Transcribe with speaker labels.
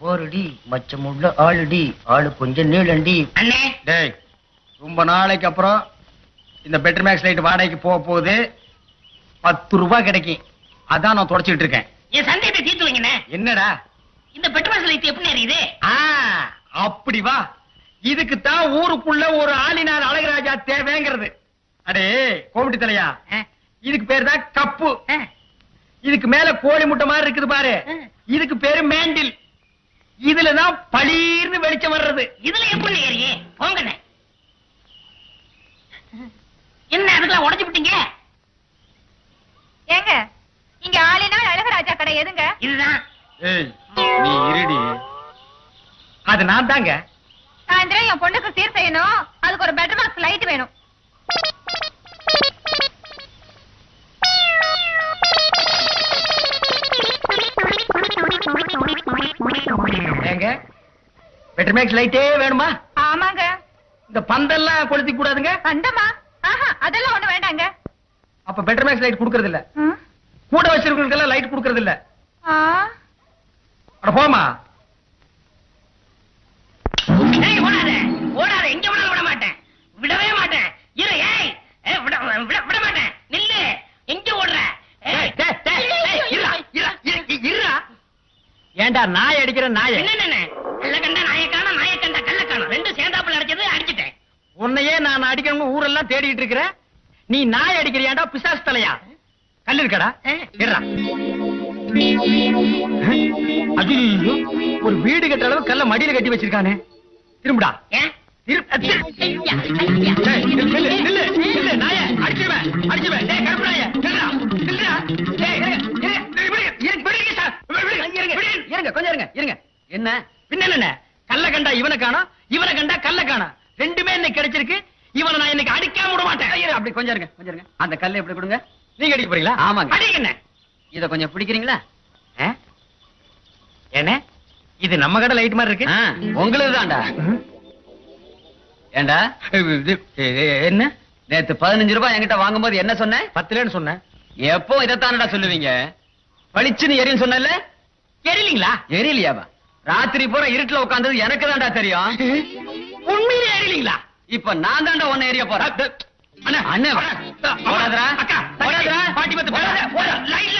Speaker 1: போரடி மச்சம் உள்ள ஆளுடி ஆளு கொஞ்சம் நீளண்டி. டேய் ரொம்ப நாளைக்கு அப்புறம் இந்த பெட்டர் மேக்ஸ் லைட் வாடகைக்கு போக போகுது. பத்து ரூபாய் கிடைக்கும். அதான் நான் தொடச்சிட்டு இருக்கேன்.
Speaker 2: என் சந்தேகத்தை தீர்த்து வைங்கண்ணே.
Speaker 1: என்னடா?
Speaker 2: இந்த பெட்ரோல் லைட் எப்படி எரியுது
Speaker 1: ஆ அப்படி வா. இதுக்கு தான் ஊருக்குள்ள ஒரு ஆளினார் அழகராஜா தேவைங்கிறது. அடே கோமிட்டி தலையா? இதுக்கு பேர் தான் கப்பு. இதுக்கு மேல கோழி முட்டை மாதிரி இருக்குது பாரு. இதுக்கு பேரு மேண்டில். இதுலதான் பளீர்னு வெளிச்சம் வர்றது.
Speaker 2: இதுல எப்படி ஏறியே? போங்கண்ணே. என்ன அதுக்கெல்லாம் உடைச்சு விட்டீங்க?
Speaker 3: ஏங்க இங்க ஆளினால் அழகராஜா கடை எதுங்க?
Speaker 2: இதுதான்.
Speaker 1: ஏய் நீ இருடி. அது நான் தாங்க.
Speaker 3: சாயந்தரம் என் பொண்ணுக்கு சீர் செய்யணும். அதுக்கு ஒரு பெட்டர் பாக்ஸ் லைட் வேணும்.
Speaker 1: பெட்டர் மேக்ஸ் லைட்டே வேணுமா?
Speaker 3: ஆமாங்க.
Speaker 1: இந்த பந்தெல்லாம் கொளுத்தி கூடாதுங்க.
Speaker 3: சந்தமா ஆஹா அதெல்லாம் ஒண்ணு வேண்டாங்க.
Speaker 1: அப்ப பெட்டர் மேக்ஸ் லைட் கொடுக்கறது இல்ல. கூட வச்சிருக்கவங்களுக்கெல்லாம் லைட் கொடுக்கறது இல்ல அட போமா
Speaker 2: ஏய் ஓடாத. ஓடாத. எங்க விடாத விட மாட்டேன். விடவே மாட்டேன். இரு ஏய். ஏய், விட விட விட மாட்டேன். நில்லு. எங்க ஓடுற? ஏய்,
Speaker 1: டேய், டேய், இருடா, இரு. ஏன்டா நாய் அடிக்கிற நாய?
Speaker 2: என்னென்ன கல்ல கண்டா நாய காணோம் நாய கண்டா கல்ல காணோம் ரெண்டும் சேர்ந்தாப்புல அடிச்சது அடிச்சிட்டேன்
Speaker 1: உன்னையே அடிக்கணும் ஊரெல்லாம் தேடிட்டு இருக்கிற? நீ நாய் அடிக்கிறியாண்டா பிசாசு தலையா? கல்லு இருக்கடா? இருடா. ஐயோ ஒரு வீடு கட்டுற அளவு கல்ல மடியில கட்டி வச்சிருக்கானே. திரும்புடா. என்ன பின்ன என்ன? கல்ல கண்டா இவனை காணோம் இவனை கண்டா கல்ல காணோம். ரெண்டுமே இன்னைக்கு கிடைச்சிருக்கு. இவனை நான் இன்னைக்கு அடிக்காம விட மாட்டேன். அப்படி கொஞ்சம் இருங்க கொஞ்சம் இருங்க. அந்த கல்லை எப்படி கொடுங்க? நீங்க அடிக்க போறீங்களா? ஆமாங்க.
Speaker 2: அடிக்கண்ணே
Speaker 1: இத கொஞ்சம் பிடிக்கிறீங்களா? என்ன இது நம்ம கடை லைட் மாதிரி இருக்கு.
Speaker 4: உங்களுக்கு தான்டா. ஏண்டா?
Speaker 1: என்ன?
Speaker 4: நேத்து பதினஞ்சு ரூபாய் என்கிட்ட வாங்கும்போது என்ன சொன்ன?
Speaker 1: பத்துலன்னு சொன்னேன்
Speaker 4: எப்போ இதைத்தானடா சொல்லுவீங்க? பளிச்சுன்னு எரியும் சொன்னல
Speaker 1: எரியலீங்களா
Speaker 4: எரியலையாவா ராத்திரி பூரா இருட்டுல உட்கார்ந்தது எனக்கு தான்டா தெரியும்.
Speaker 1: உண்மையிலே எரியலீங்களா
Speaker 4: இப்ப நான் தான்டா உன்னை எரிய போறேன்
Speaker 1: அண்ணா
Speaker 4: அண்ணே போடாதடா.
Speaker 1: அக்கா
Speaker 4: போடாதடா.
Speaker 1: பாட்டி பத்து போடாத பண்ண அடிக்க